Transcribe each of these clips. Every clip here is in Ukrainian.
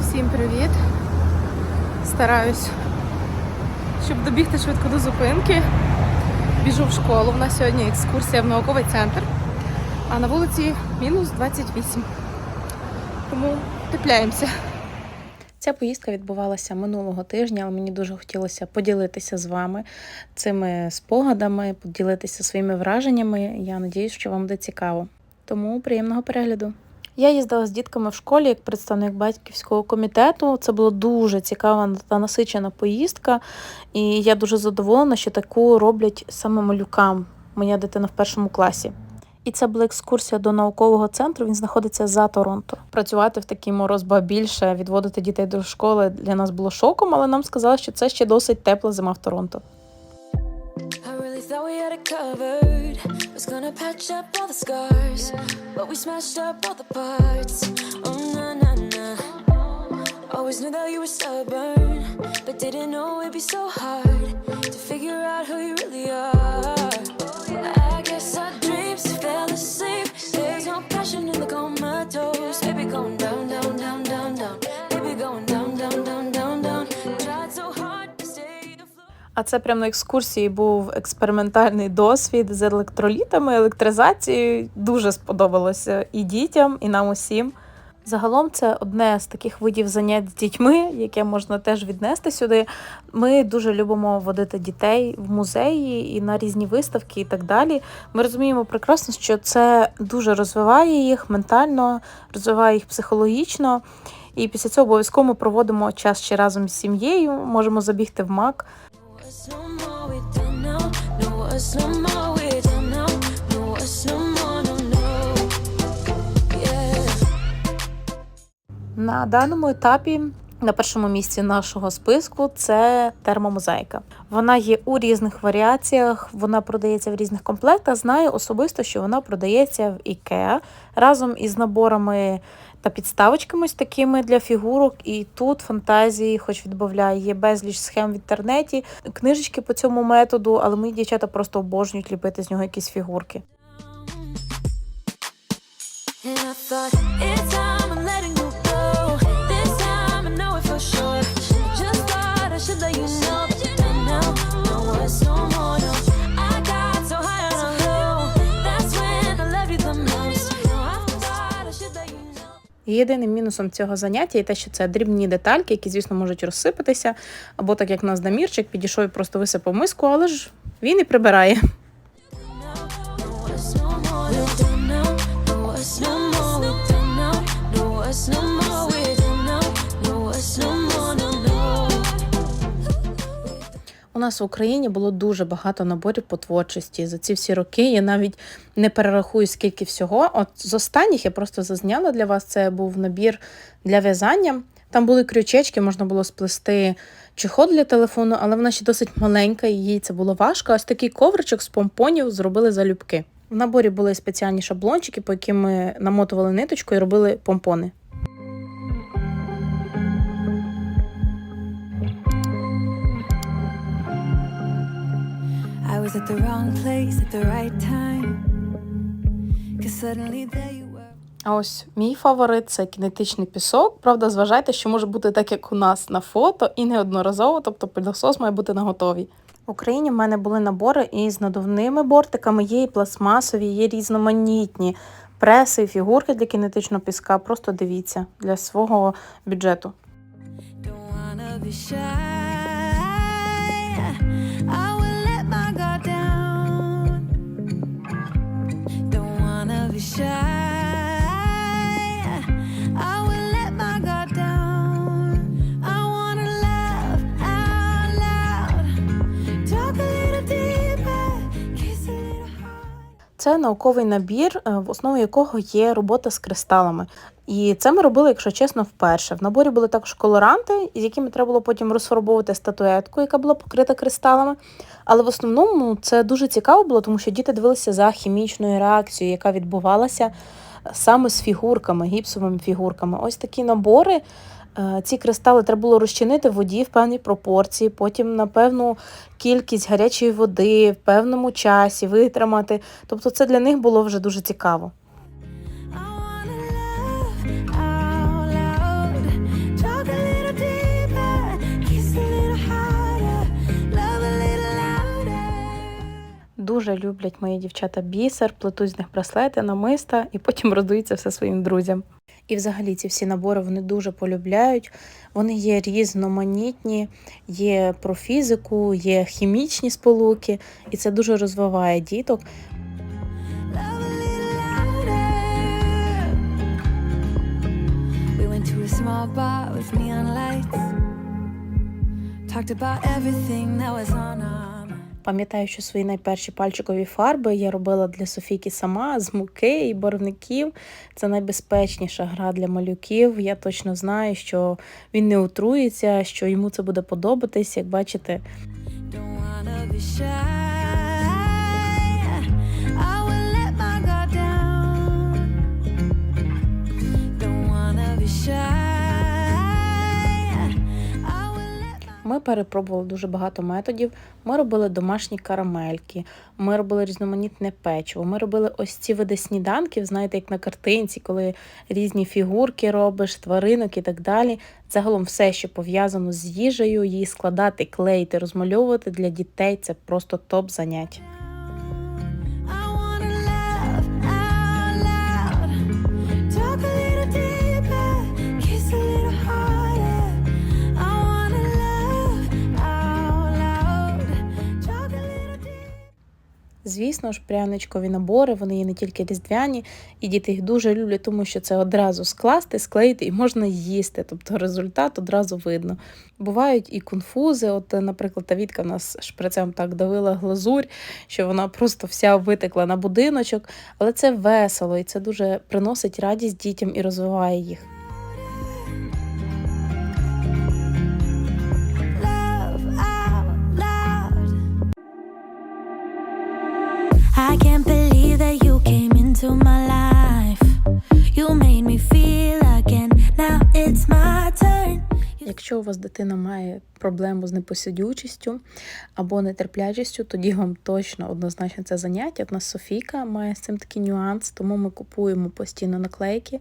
Всім привіт! Стараюсь, щоб добігти швидко до зупинки. Біжу в школу. У нас сьогодні екскурсія в науковий центр, а на вулиці мінус 28. Тому тепляємося. Ця поїздка відбувалася минулого тижня, але мені дуже хотілося поділитися з вами цими спогадами, поділитися своїми враженнями. Я надіюсь, що вам буде цікаво. Тому приємного перегляду. Я їздила з дітками в школі як представник батьківського комітету. Це була дуже цікава та насичена поїздка, і я дуже задоволена, що таку роблять саме малюкам. Моя дитина в першому класі. І це була екскурсія до наукового центру. Він знаходиться за Торонто. Працювати в такий мороз ба більше, відводити дітей до школи для нас було шоком, але нам сказали, що це ще досить тепла зима в Торонто. Oh. Always knew that you were stubborn, but didn't know it'd be so hard to figure out who you really are. А це прямо на екскурсії був експериментальний досвід з електролітами, електризацією. Дуже сподобалося і дітям, і нам усім. Загалом це одне з таких видів занять з дітьми, яке можна теж віднести сюди. Ми дуже любимо водити дітей в музеї і на різні виставки і так далі. Ми розуміємо прекрасно, що це дуже розвиває їх ментально, розвиває їх психологічно. І після цього обов'язково ми проводимо час ще разом з сім'єю, можемо забігти в мак. На даному етапі на першому місці нашого списку це термомозаїка. Вона є у різних варіаціях, вона продається в різних комплектах. Знаю особисто, що вона продається в IKEA разом із наборами та підставочками такими для фігурок. І тут фантазії, хоч відбавляє, є безліч схем в інтернеті, книжечки по цьому методу, але мої дівчата просто обожнюють ліпити з нього якісь фігурки. And I thought, it's time Єдиним мінусом цього заняття є те, що це дрібні детальки, які, звісно, можуть розсипатися, або так як нас намірчик підійшов і просто висипав миску, але ж він і прибирає. No, У нас в Україні було дуже багато наборів по творчості. За ці всі роки я навіть не перерахую, скільки всього. От з останніх я просто зазняла для вас. Це був набір для в'язання. Там були крючечки, можна було сплести чехол для телефону, але вона ще досить маленька, і їй це було важко. Ось такий ковричок з помпонів зробили залюбки. В наборі були спеціальні шаблончики, по яким ми намотували ниточку і робили помпони. А ось мій фаворит це кінетичний пісок. Правда, зважайте, що може бути так, як у нас на фото, і неодноразово, тобто пилосос має бути на готовій. В Україні в мене були набори із надувними бортиками, є і пластмасові, є різноманітні преси, і фігурки для кінетичного піска. Просто дивіться для свого бюджету. Don't wanna be shy. I Wish I Це науковий набір, е, в основі якого є робота з кристалами. І це ми робили, якщо чесно, вперше. В наборі були також колоранти, з якими треба було потім розфарбовувати статуетку, яка була покрита кристалами. Але в основному це дуже цікаво було, тому що діти дивилися за хімічною реакцією, яка відбувалася саме з фігурками, гіпсовими фігурками. Ось такі набори. Е, Ці кристали треба було розчинити в воді в певній пропорції, потім на певну кількість гарячої води, в певному часі витримати. Тобто це для них було вже дуже цікаво. Дуже люблять мої дівчата бісер, плетуть з них браслети, намиста і потім роздаються все своїм друзям. І взагалі ці всі набори вони дуже полюбляють. Вони є різноманітні, є про фізику, є хімічні сполуки, і це дуже розвиває діток. Talked about everything that was on our. Пам'ятаю, що свої найперші пальчикові фарби я робила для Софійки сама з муки і барвників. Це найбезпечніша гра для малюків. Я точно знаю, що він не отруїться, що йому це буде подобатись. Як бачите, перепробували дуже багато методів. Ми робили домашні карамельки, ми робили різноманітне печиво. Ми робили ось ці види сніданків, знаєте, як на картинці, коли різні фігурки робиш, тваринок і так далі. Загалом все, що пов'язано з їжею, її складати, клеїти, розмальовувати для дітей це просто топ занять. Звісно ж, пряничкові набори, вони є не тільки різдвяні, і діти їх дуже люблять, тому що це одразу скласти, склеїти і можна їсти. Тобто результат одразу видно. Бувають і конфузи. От, наприклад, Тавідка в нас шприцем так давила глазурь, що вона просто вся витекла на будиночок. Але це весело і це дуже приносить радість дітям і розвиває їх. Into my Якщо у вас дитина має проблему з непосидючістю або нетерплячістю, тоді вам точно однозначно це заняття. У нас Софійка має з цим такий нюанс, тому ми купуємо постійно наклейки.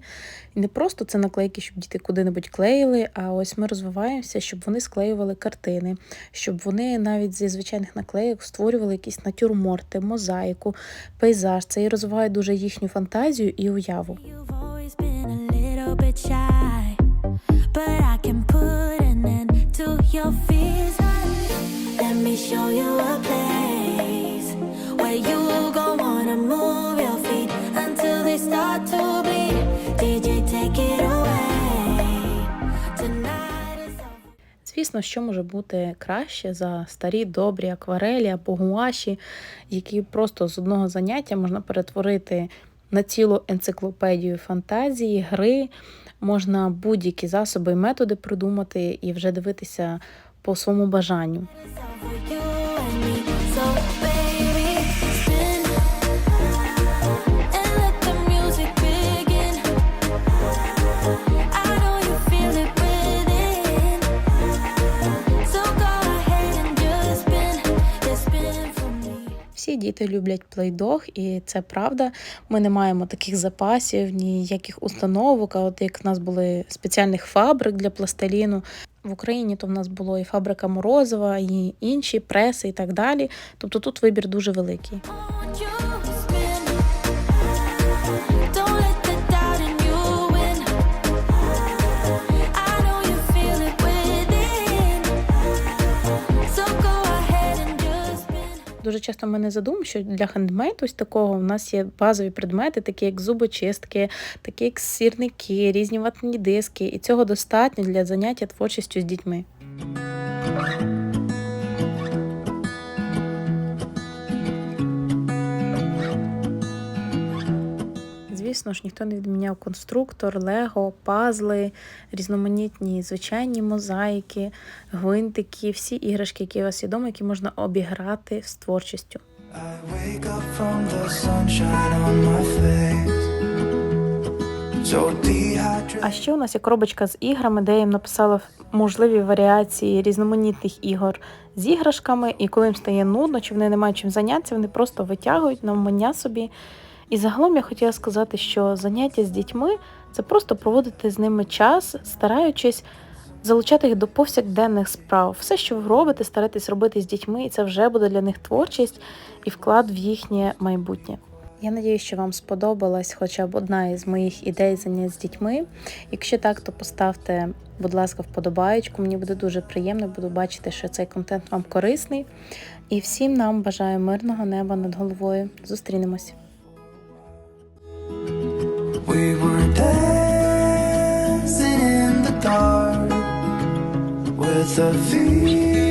І не просто це наклейки, щоб діти куди-небудь клеїли, а ось ми розвиваємося, щоб вони склеювали картини, щоб вони навіть зі звичайних наклейок створювали якісь натюрморти, мозаїку, пейзаж. Це і розвиває дуже їхню фантазію і уяву. Звісно, що може бути краще за старі добрі акварелі або гуаші, які просто з одного заняття можна перетворити на цілу енциклопедію фантазії, гри, можна будь-які засоби і методи придумати і вже дивитися по своєму бажанню. Всі діти люблять плейдог, і це правда. Ми не маємо таких запасів, ніяких установок. А от як в нас були спеціальних фабрик для пластиліну. В Україні то в нас було і фабрика Морозова, і інші преси, і так далі. Тобто тут вибір дуже великий. Дуже часто ми не задумуємо, що для хендмейд ось такого у нас є базові предмети, такі як зубочистки, такі як сірники, різні ватні диски, і цього достатньо для заняття творчістю з дітьми. Звісно ж, ніхто не відміняв конструктор, лего, пазли, різноманітні звичайні мозаїки, гвинтики, всі іграшки, які у вас є вдома, які можна обіграти з творчістю. А ще у нас є коробочка з іграми, де я їм написала можливі варіації різноманітних ігор з іграшками, і коли їм стає нудно, чи вони не мають чим зайнятися, вони просто витягують навмання собі. І загалом я хотіла сказати, що заняття з дітьми це просто проводити з ними час, стараючись залучати їх до повсякденних справ. Все, що ви робите, старайтесь робити з дітьми, і це вже буде для них творчість і вклад в їхнє майбутнє. Я надію, що вам сподобалась хоча б одна із моїх ідей занять з дітьми. Якщо так, то поставте, будь ласка, вподобаєчку. Мені буде дуже приємно, буду бачити, що цей контент вам корисний. І всім нам бажаю мирного неба над головою. Зустрінемось. We were dancing in the dark with a feeling